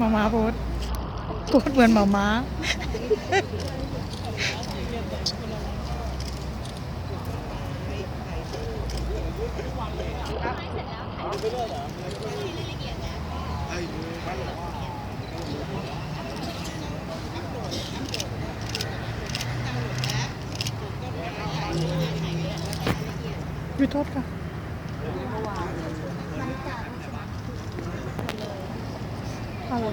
มามาโพสโพสเหมือนมามาวิโทษค่ะ อะไร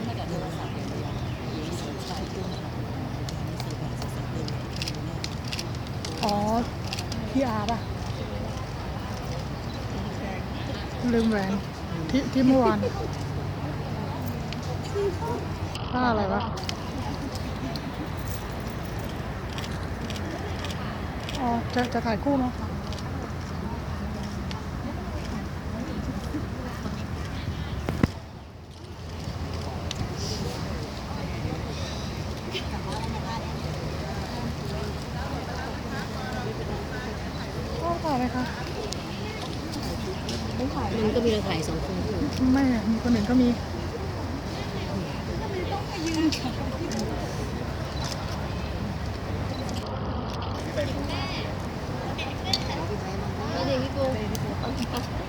อ๋อ พี่อาป่ะ ลืมแหวนที่ที่เมื่อวานผ้าอะไรวะอ๋อจะจะถ่ายคู่เนาะ พ่อถ่ายไห มันก็มีเราถ่ายสองคนอยู่ไม่มีคนอื่นก็มี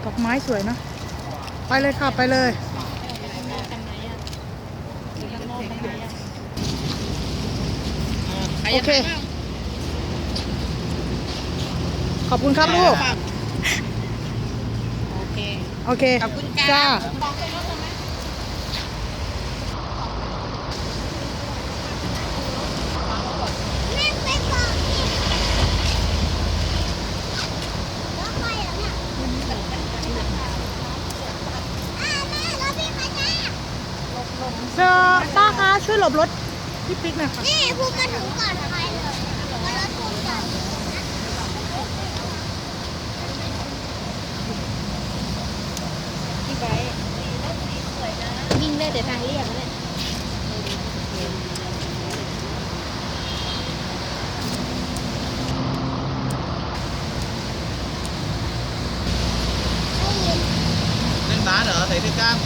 ดอกไม้สวยนะไปเลยค่ะ ไปเลยโอเค ข อบคุณครับลูก โอเค โอเคขอบคุณค่ะจ้าแม่ไปบอกนี่แล้วไปเหรอเนี่ยอ่าแม่รถพี่มาจ้าเจอป้าคะช่วยหลบรถพี่ปิ๊กหน่อยค่ะ นี่พูดมาถึงก่อนใครเลยมารถพูดก่อน พี่ไบร์ทวิ่ง ได้แต่ทางเรียบนั่นแหละเล่นบาสเหรอใส่เสื้อกล้าม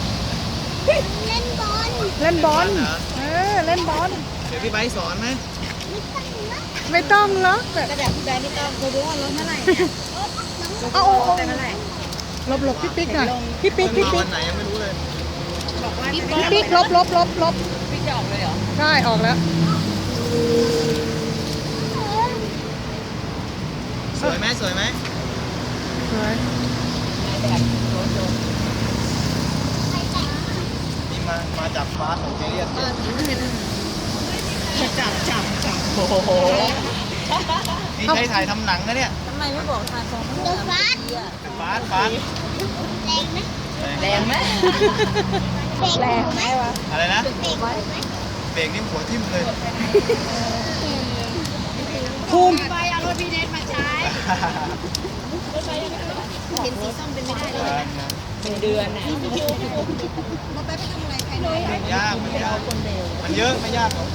เล่นบอลเล่นบอลเหรอเออ เล่นบอล เดี๋ยวพี่ไบร์ทสอนไหมไม่ต้องนะไม่ต้องหรอกกระดาษพี่ไบร์ทไม่ต้องรู้ว่ารถเท่าไหร่เอาเอาเอาแต่เท่าไหร่หลบหลบพี่ปิ๊กหน่อยพี่ปิ๊กพี่มาปิ๊วักนไหนยังไม่รู้เลย บอกว่าพี่พี่ปิ๊กลบลบลบลบพี่จะออกเลยเหรอ ใช่ ออกแล้ว สวยไหมสวยไหมสวยนี่มา มาจากบาสของเจเลียนจับจับจับโอ้โหนี่ใช้ถ่ายทำหนังนะเนี่ยทำไมไม่บอกทางสองเดือดฟ้าบาสบาสแรงไหมแรงไหม แรงไหมวะอะไรนะเบรกไหมเบรกนี่หัวทิ่มเลยภูมิไปเอารถพี่เนทมาใช้เห็นสีส้มเป็นไม่ได้เลยเป็นเดือนน่ะยากมันยากมันเยอะไม่ยากหรอก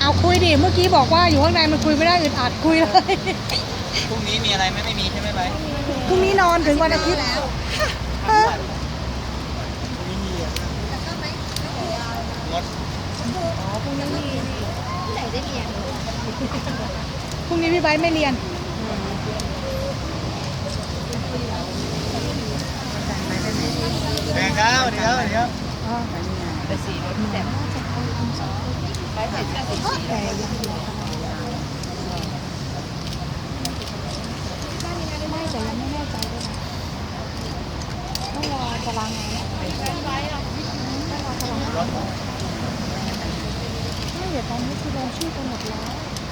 เอาคุย ดิเมื่อกี้บอกว่าอยู่ข้างในมันคุยไม่ได้อึดอัดคุยเลยพรุ่งนี้มีอะไรไหมไม่มีใช่ไหมไบร์ทพรุ่งนี้นอนถึงวันอาทิตย์ฮะงดไหนได้เรียนพรุ่งนี้พี่ไบร์ทไม่เรียนแบ่งครับเดี๋ยวเดี๋ยวอ๋อไปสีรถพี่แต่ ไปใส่เสื้อสีไม่แต่ยังไม่แน่ใจด้วยนะต้องรอตารางงานนะไม่เดี๋ยวตอนนี้คือลงชื่อกันหมดแล้ว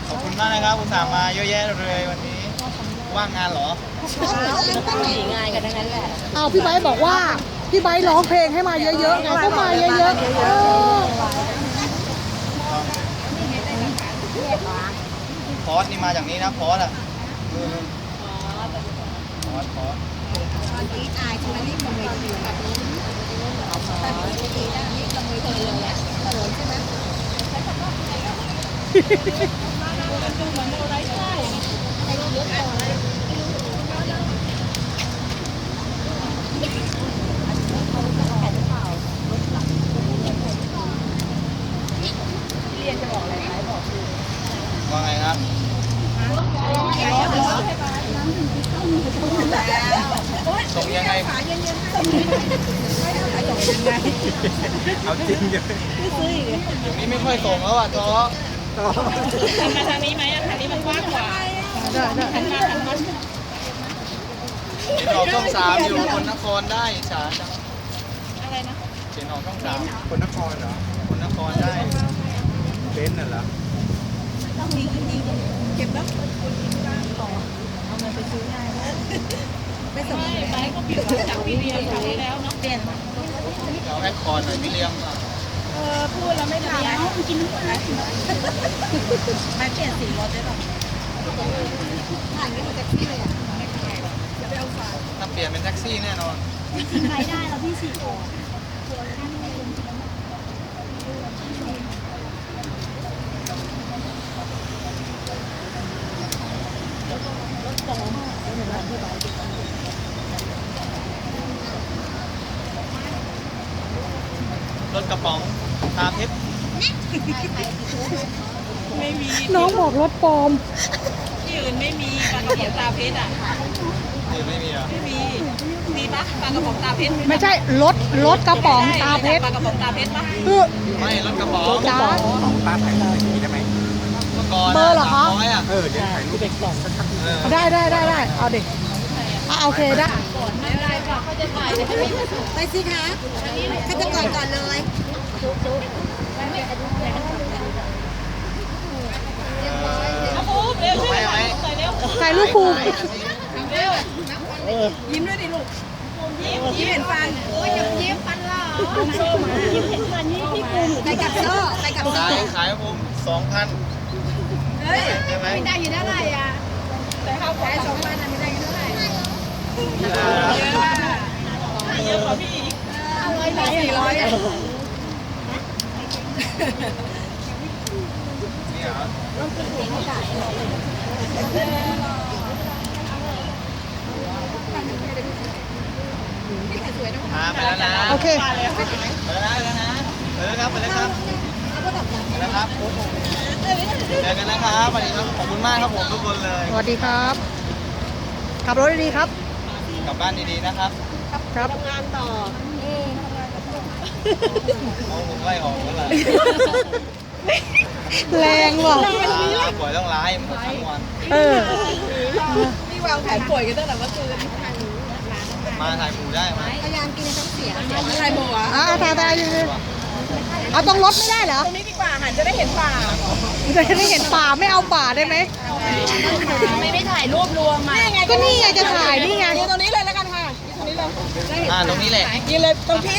ขอบคุณมากนะครับอุตส่าห์มาเยอะแยะเลยวันนี้ ว่างงานเหรอสีง่ายกันทั้งนั้นแหละเอาพี่ไบร์ทบอกว่า พี่ไบร์ทร้องเพลงให้มาเยอะๆไงก็มาเยอะๆเออ พอสนี่มาจากนี้นะพอสอะพอสพอสตอนนี้อายชวนรีบลงเวทีแบบนี้ตอนนี้ดีแล้วรีบลงเวทีเลยอะเขินใช่ไหม เอาจริงเยอะไม่ซื้ออีกนี่ไม่ค่อยส่งแล้วอะท้อหันมาทางนี้ไหมอะทางนี้มันกว้างกว่าหันมาหันมาเขียนออกช่องสามอยู่คนนครได้ฉาจังอะไรนะเขียนองกช่องสามคนนครเหรอคนนครได้เบนน่ะเหรอต้องมีจริงเก็บแล้วคนกินบ้างต่อเอาเงินไปซื้อง่ายแล้ว ไม่ไปก็ผิดหวังจากพี่เรียนครั้งที่แล้วเนาะเปลี่ยนเอาแอคคอร์ดหน่อยพี่เลี้ยงเออพูดแล้วไม่ทำแล้วกินน้ำอะไรไม่เปลี่ยนสีรถได้หรอถ้าเปลี่ยนเป็นแท็กซี่แน่นอนใครได้แล้วพี่สี่โอรถก ระป๋องตาเพชรไม่มีน้องบอกรถปลอมที่อื่นไม่มีปลากระป๋องตาเพชรอะนี่ไม่มีเหรอไม่มีมีปะปลากระป๋องตาเพชรไม่ใช่รถรถกระป๋องตาเพชรปลากระป๋องตาเพชรปะคือไม่รถกระป๋องจ้าป้าถ่ายรูปอย่างนี้ได้ไหมเมื่อก่อนเบอร์เหรอคะสามร้อยอะเออเดี๋ยวถ่ายรูปสักครั้งเออได้ได้ได้ได้เอาดิ อะโอเคได้ไม่ได้ปะเขาจะถ่ายจะไม่ไปสิคะถ้าจะก่อนก่อนเลยเอาปุ๊บเร็วช่วยถ่ายรูปหน่อยเร็วถ่ายรูปภูมิเร็วยิ้มด้วยดิลูกยิ้มยิ้มเห็นฟันโอ้ยยังยิ้มฟันหรอโชว์มายิ้มเห็นฟันนี่พี่ปูหนูไปกับโซ่ไปกับโซ่ขายขายให้ผมสองพันเฮ้ยใช่ไหมไม่ได้อยู่เท่าไหร่อะแต่ข้าวขายสองพันอะไม่ได้เท่าไหร่เยอะ เยอะกว่าพี่อีกเอาไว้ไหนสี่ร้อยอะนี่เหรอมาไปแล้วนะโอเคไปแล้วนะไปแล้วครับไปแล้วครับไปแล้วครับเจอกันนะครับวัสดีครับขอบคุณมากครับผมทุกคนเลย สวัสดีครับ ขับรถดีครับ กลับบ้านดีๆนะครับครับงานต่อเอาผมไล่ออกแล้วล่ะแรงว่ะปล่อยต้องร้ายมันก็ทั้งวันเออนี่วางแผนป่วยกันตั้งแต่เมื่อคืนมาถ่ายหมูได้ไหมพยายามกินในท้องเสียอะไรโมอะอะตาตาอยู่ดิเอาตรงรถไม่ได้เหรอตรงนี้ดีกว่าหันจะได้เห็นป่าจะได้เห็นป่าไม่เอาป่าได้ไหม ไม่ได้ถ่ายรูปรวมมาก็นี่ไงจะถ่ายนี่ไงยืนตรงนี้เลยแล้วกันค่ะยืนตรงนี้เลยอ่าตรงนี้แหละ ยืนเลยตรงที่